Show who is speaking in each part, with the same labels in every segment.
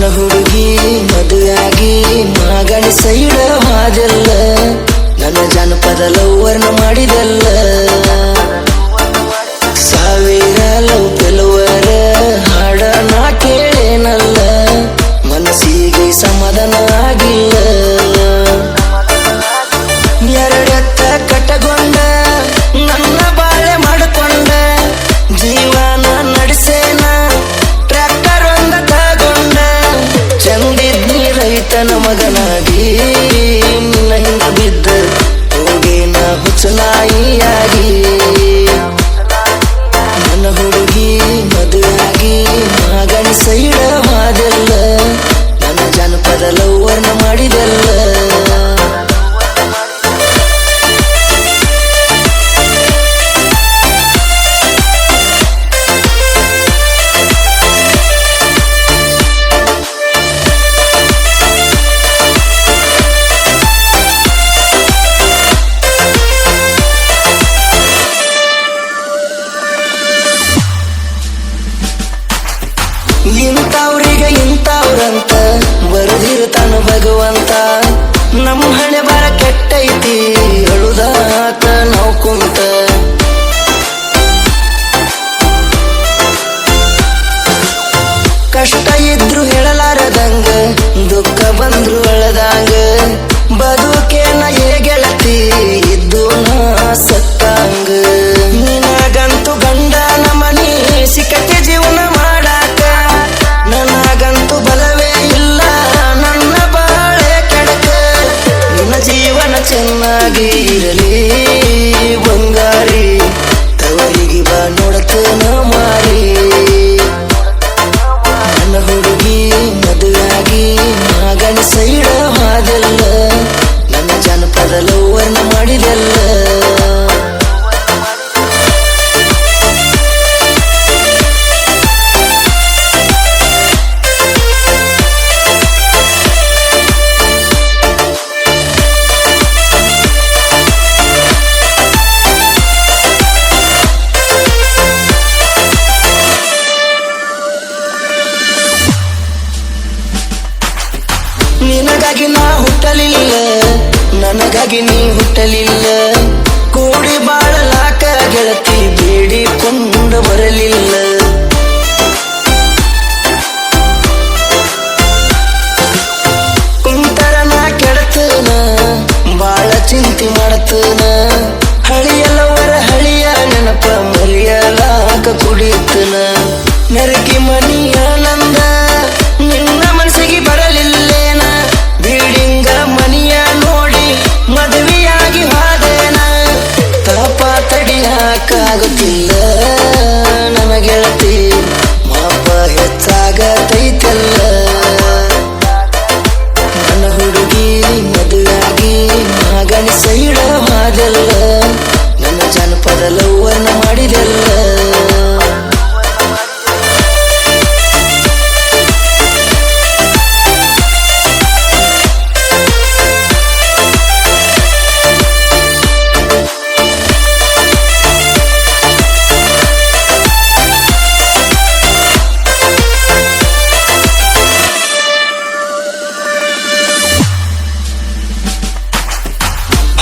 Speaker 1: ನನ್ನ ಹುಡುಗಿ ಮದುವೆಯಾಗಿ ಮಾಗಣಿ ಸೈಡ ಹಾಜಲ್ಲ ನನ್ನ ಜನಪದ ಲವ್ವರ್ನ ಮಾಡಿದೆಲ್ಲ. ರೈತನ ಮಗನಾಗಿ. ಇಂಥವ್ರಿಗೆ ಇಂಥವ್ರಂತ ಬರೆದಿರ್ತಾನ ಭಗವಂತ. ನಮ್ಮ ಹಣೆ ಬರ ಕೆಟ್ಟೈತಿ ಅಳುದಾತ ಜನಪದ ವರ್ಣ ಮಾಡಿದೆಲ್ಲ. ಹುಟ್ಟಲಿಲ್ಲ. ಕೂಡಿ ಬಾಳಲಾಕ ಗೆಳತಿ ಬೇಡಿಕೊಂಡು ಬರಲಿಲ್ಲ. ಕುಂತರ ನಾ ಕೆಡತನ, ಬಾಳ ಚಿಂತೆ ಮಾಡತನ. ಹಳಿಯಲ್ಲವರ ಹಳಿಯ ನೆನಪ ಮರಿಯಲಾಕ ಕುಡಿತನ. ನೆರಕಿ ಮನಿಯ ತಡಿಯಾಕಾಗುತ್ತಿಲ್ಲ ನಮಗೆಳತಿ. ಗೆಳತಿ ಮಾಪ ಹೆಚ್ಚಾಗತೈತಲ್ಲ. ನನ್ನ ಹುಡುಗಿ ಮದುವಾಗಿ ಮಗನ ಸೈಡ ಮಾದಲ್ಲ ನನ್ನ ಜನಪದ ಲವ್ವರ್ನ ಮಾಡಿದೆಲ್ಲ.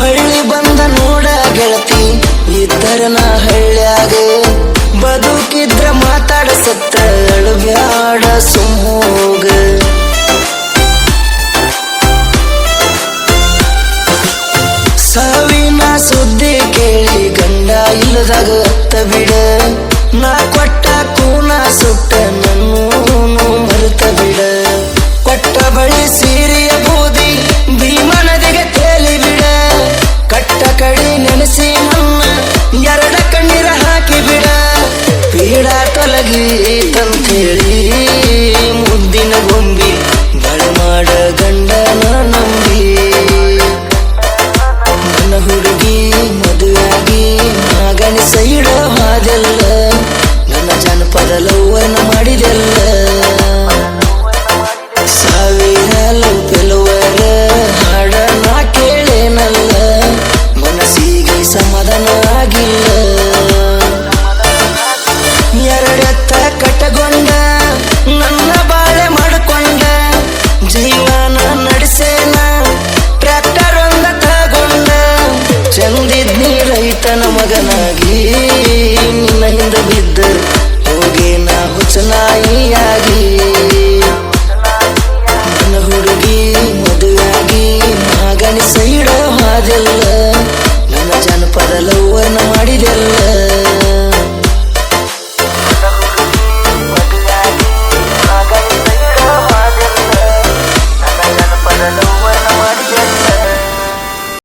Speaker 1: ಹಳ್ಳಿ ಬಂದ ನೋಡ ಗೆಳತಿ ಇದ್ದರ ನಾ ಹಳ್ಳ್ಯಾಗ. ಬದುಕಿದ್ರ ಮಾತಾಡ ಸತ್ತ ಅಳುಬ್ಯಾಡ ಸುಮ್ಮೋಗ ಮಾಡಿದೆಲ್ಲ ಸಾವಿರ ಲೋಪೆಲುವರ ಹಾಡ ಕೇಳೇನಲ್ಲ. ಮನಸ್ಸಿಗೆ ಸಮಾಧಾನ ಆಗಿಲ್ಲ ಎರಡೆತ್ತ ಕಟ್ಟಗೊಂಡ, ನನ್ನ ಬಾಳೆ ಮಾಡಿಕೊಂಡ. ಜೀವನ ನಡೆಸೇನ ಟ್ರ್ಯಾಕ್ಟರ್ ಒಂದ ತಗೊಂಡ. ಚಂದಿದ್ನಿ ರೈತನ ಮಗನಾಗಿ.